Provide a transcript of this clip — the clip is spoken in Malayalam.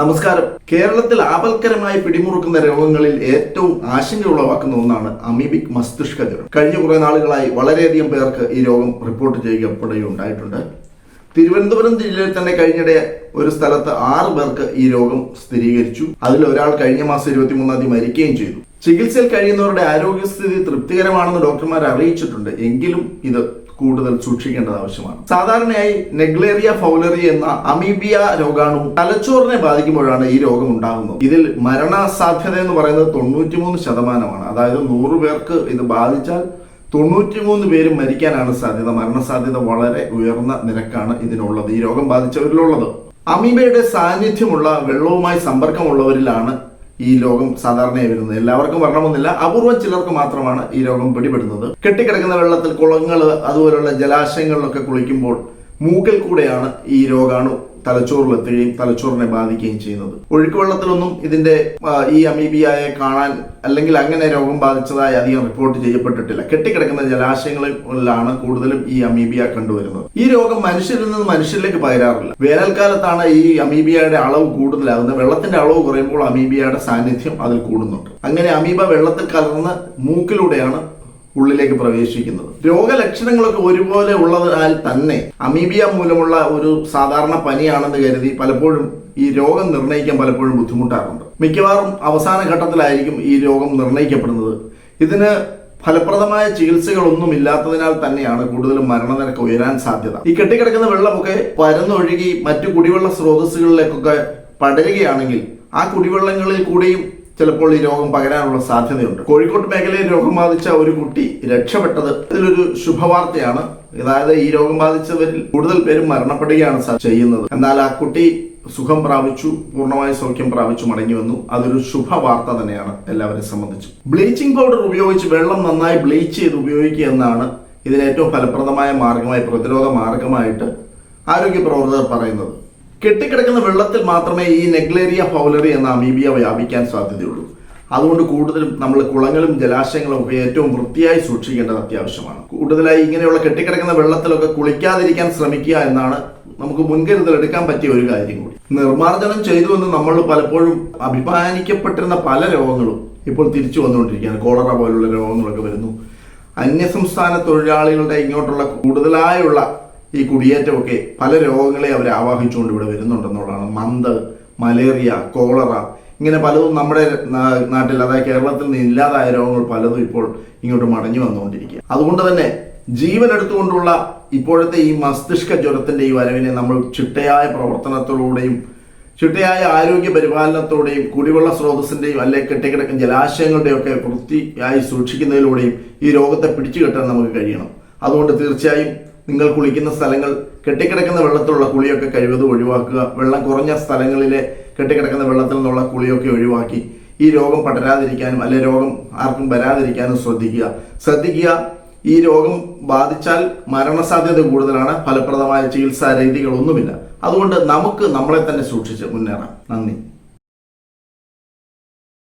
നമസ്കാരം. കേരളത്തിൽ ആപൽക്കരമായി പിടിമുറുക്കുന്ന രോഗങ്ങളിൽ ഏറ്റവും ആശങ്ക ഉളവാക്കുന്ന ഒന്നാണ് അമീബിക് മസ്തിഷ്ക ജ്വരം. കഴിഞ്ഞ കുറെ നാളുകളായി വളരെയധികം പേർക്ക് ഈ രോഗം റിപ്പോർട്ട് ചെയ്യപ്പെടുകയുണ്ടായിട്ടുണ്ട് തിരുവനന്തപുരം ജില്ലയിൽ തന്നെ കഴിഞ്ഞിടെ ഒരു സ്ഥലത്ത് ആറ് പേർക്ക് ഈ രോഗം സ്ഥിരീകരിച്ചു. അതിൽ ഒരാൾ കഴിഞ്ഞ മാസം ഇരുപത്തിമൂന്നാം തീയതി മരിക്കുകയും ചെയ്തു. ചികിത്സയിൽ കഴിയുന്നവരുടെ ആരോഗ്യസ്ഥിതി തൃപ്തികരമാണെന്ന് ഡോക്ടർമാർ അറിയിച്ചിട്ടുണ്ട്. എങ്കിലും ഇത് കൂടുതൽ സൂക്ഷിക്കേണ്ടത് ആവശ്യമാണ്. സാധാരണയായി നെഗ്ലേറിയ ഫൗലറി എന്ന അമീബിയ രോഗാണു തലച്ചോറിനെ ബാധിക്കുമ്പോഴാണ് ഈ രോഗം ഉണ്ടാകുന്നത്. ഇതിൽ മരണസാധ്യത എന്ന് പറയുന്നത് തൊണ്ണൂറ്റിമൂന്ന് ശതമാനമാണ്. അതായത് നൂറ് പേർക്ക് ഇത് ബാധിച്ചാൽ തൊണ്ണൂറ്റിമൂന്ന് പേരും മരിക്കാനാണ് സാധ്യത. മരണസാധ്യത വളരെ ഉയർന്ന നിരക്കാണ് ഇതിനുള്ളത് ഈ രോഗം ബാധിച്ചവരിലുള്ളത്. അമീബയുടെ സാന്നിധ്യമുള്ള വെള്ളവുമായി സമ്പർക്കമുള്ളവരിലാണ് ഈ രോഗം സാധാരണയായി വരുന്നത്. എല്ലാവർക്കും വരണമെന്നില്ല. അപൂർവം ചിലർക്ക് മാത്രമാണ് ഈ രോഗം പിടിപെടുന്നത്. കെട്ടിക്കിടക്കുന്ന വെള്ളത്തിൽ കുളങ്ങൾ അതുപോലുള്ള ജലാശയങ്ങളിലൊക്കെ കുളിക്കുമ്പോൾ മൂക്കിൽ കൂടെയാണ് ഈ രോഗാണു തലച്ചോറിലെത്തുകയും തലച്ചോറിനെ ബാധിക്കുകയും ചെയ്യുന്നത്. ഒഴുക്ക് വെള്ളത്തിലൊന്നും ഇതിന്റെ ഈ അമീബിയായെ കാണാൻ അല്ലെങ്കിൽ അങ്ങനെ രോഗം ബാധിച്ചതായി അധികം റിപ്പോർട്ട് ചെയ്യപ്പെട്ടിട്ടില്ല. കെട്ടിക്കിടക്കുന്ന ജലാശയങ്ങളിലാണ് കൂടുതലും ഈ അമീബിയ കണ്ടുവരുന്നത്. ഈ രോഗം മനുഷ്യരിൽ നിന്ന് മനുഷ്യരിലേക്ക് പകരാറില്ല. വേനൽക്കാലത്താണ് ഈ അമീബിയയുടെ അളവ് കൂടുതലാകുന്നത് വെള്ളത്തിന്റെ അളവ് കുറയുമ്പോൾ അമീബിയയുടെ സാന്നിധ്യം അതിൽ കൂടുന്നുണ്ട്. അങ്ങനെ അമീബ വെള്ളത്തിൽ കലർന്ന് മൂക്കിലൂടെയാണ് ഉള്ളിലേക്ക് പ്രവേശിക്കുന്നത്. രോഗലക്ഷണങ്ങളൊക്കെ ഒരുപോലെ ഉള്ളതിനാൽ തന്നെ അമീബിയ മൂലമുള്ള ഒരു സാധാരണ പനിയാണെന്ന് കരുതി പലപ്പോഴും ഈ രോഗം നിർണയിക്കാൻ പലപ്പോഴും ബുദ്ധിമുട്ടാറുണ്ട്. മിക്കവാറും അവസാന ഘട്ടത്തിലായിരിക്കും ഈ രോഗം നിർണയിക്കപ്പെടുന്നത് ഇതിന് ഫലപ്രദമായ ചികിത്സകളൊന്നും ഇല്ലാത്തതിനാൽ തന്നെയാണ് കൂടുതലും മരണനിരക്ക് ഉയരാൻ സാധ്യത. ഈ കെട്ടിക്കിടക്കുന്ന വെള്ളമൊക്കെ പരന്നൊഴുകി മറ്റു കുടിവെള്ള സ്രോതസ്സുകളിലേക്കൊക്കെ പടരുകയാണെങ്കിൽ ആ കുടിവെള്ളങ്ങളിൽ കൂടിയും ചിലപ്പോൾ ഈ രോഗം പകരാനുള്ള സാധ്യതയുണ്ട്. കോഴിക്കോട് മേഖലയിൽ രോഗം ബാധിച്ച ഒരു കുട്ടി രക്ഷപ്പെട്ടത് ഇതിലൊരു ശുഭവാർത്തയാണ്. അതായത് ഈ രോഗം ബാധിച്ചവരിൽ കൂടുതൽ പേരും മരണപ്പെടുകയാണ് ചെയ്യുന്നത്. എന്നാൽ ആ കുട്ടി സുഖം പ്രാപിച്ചു പൂർണമായ സൗഖ്യം പ്രാപിച്ചു മടങ്ങി വന്നു. അതൊരു ശുഭവാർത്ത തന്നെയാണ് എല്ലാവരെ സംബന്ധിച്ച്. ബ്ലീച്ചിങ് പൗഡർ ഉപയോഗിച്ച് വെള്ളം നന്നായി ബ്ലീച്ച് ചെയ്ത് ഉപയോഗിക്കുക എന്നാണ് ഇതിന് ഏറ്റവും ഫലപ്രദമായ മാർഗമായി പ്രതിരോധ മാർഗമായിട്ട് ആരോഗ്യ പ്രവർത്തകർ പറയുന്നത്. കെട്ടിക്കിടക്കുന്ന വെള്ളത്തിൽ മാത്രമേ ഈ നെഗ്ലേറിയ ഫൗലറി എന്ന അമീബിയ വ്യാപിക്കാൻ സാധ്യതയുള്ളൂ. അതുകൊണ്ട് കൂടുതലും നമ്മൾ കുളങ്ങളും ജലാശയങ്ങളും ഒക്കെ ഏറ്റവും വൃത്തിയായി സൂക്ഷിക്കേണ്ടത് അത്യാവശ്യമാണ്. കൂടുതലായി ഇങ്ങനെയുള്ള കെട്ടിക്കിടക്കുന്ന വെള്ളത്തിലൊക്കെ കുളിക്കാതിരിക്കാൻ ശ്രമിക്കുക എന്നാണ് നമുക്ക് മുൻകരുതൽ എടുക്കാൻ പറ്റിയ ഒരു കാര്യം കൂടി. നിർമ്മാർജനം ചെയ്തു എന്ന് നമ്മൾ പലപ്പോഴും അഭിമാനിക്കപ്പെട്ടിരുന്ന പല രോഗങ്ങളും ഇപ്പോൾ തിരിച്ചു വന്നുകൊണ്ടിരിക്കുകയാണ്. കോളറ പോലുള്ള രോഗങ്ങളൊക്കെ വരുന്നു. അന്യസംസ്ഥാന തൊഴിലാളികളുടെ ഇങ്ങോട്ടുള്ള കൂടുതലായുള്ള ഈ കുടിയേറ്റമൊക്കെ പല രോഗങ്ങളെ അവർ ആവാഹിച്ചുകൊണ്ട് ഇവിടെ വരുന്നുണ്ടെന്നുള്ളതാണ്. മന്ത് മലേറിയ കോളറ ഇങ്ങനെ പലതും നമ്മുടെ നാട്ടിൽ അതായത് കേരളത്തിൽ നിന്ന് ഇല്ലാതായ രോഗങ്ങൾ പലതും ഇപ്പോൾ ഇങ്ങോട്ട് മടങ്ങി വന്നുകൊണ്ടിരിക്കുക അതുകൊണ്ട് തന്നെ ജീവൻ എടുത്തുകൊണ്ടുള്ള ഇപ്പോഴത്തെ ഈ മസ്തിഷ്ക ജ്വരത്തിന്റെ ഈ വരവിനെ നമ്മൾ ചിട്ടയായ പ്രവർത്തനത്തിലൂടെയും ചിട്ടയായ ആരോഗ്യ പരിപാലനത്തോടെയും കുടിവെള്ള സ്രോതസ്സിന്റെയും അല്ലെ കെട്ടിക്കിടക്കുന്ന ജലാശയങ്ങളുടെയും ഒക്കെ വൃത്തിയായി സൂക്ഷിക്കുന്നതിലൂടെയും ഈ രോഗത്തെ പിടിച്ചു കെട്ടാൻ നമുക്ക് കഴിയണം. അതുകൊണ്ട് തീർച്ചയായും നിങ്ങൾ കുളിക്കുന്ന സ്ഥലങ്ങൾ കെട്ടിക്കിടക്കുന്ന വെള്ളത്തിലുള്ള കുളിയൊക്കെ കഴിവതും ഒഴിവാക്കുക വെള്ളം കുറഞ്ഞ സ്ഥലങ്ങളിലെ കെട്ടിക്കിടക്കുന്ന വെള്ളത്തിൽ നിന്നുള്ള കുളിയൊക്കെ ഒഴിവാക്കി ഈ രോഗം പടരാതിരിക്കാനും അല്ലെ രോഗം ആർക്കും വരാതിരിക്കാനും ശ്രദ്ധിക്കുക. ശ്രദ്ധിക്കുക ഈ രോഗം ബാധിച്ചാൽ മരണസാധ്യത കൂടുതലാണ് ഫലപ്രദമായ ചികിത്സാ രീതികളൊന്നുമില്ല. അതുകൊണ്ട് നമുക്ക് നമ്മളെ തന്നെ സൂക്ഷിച്ച് മുന്നേറാം. നന്ദി.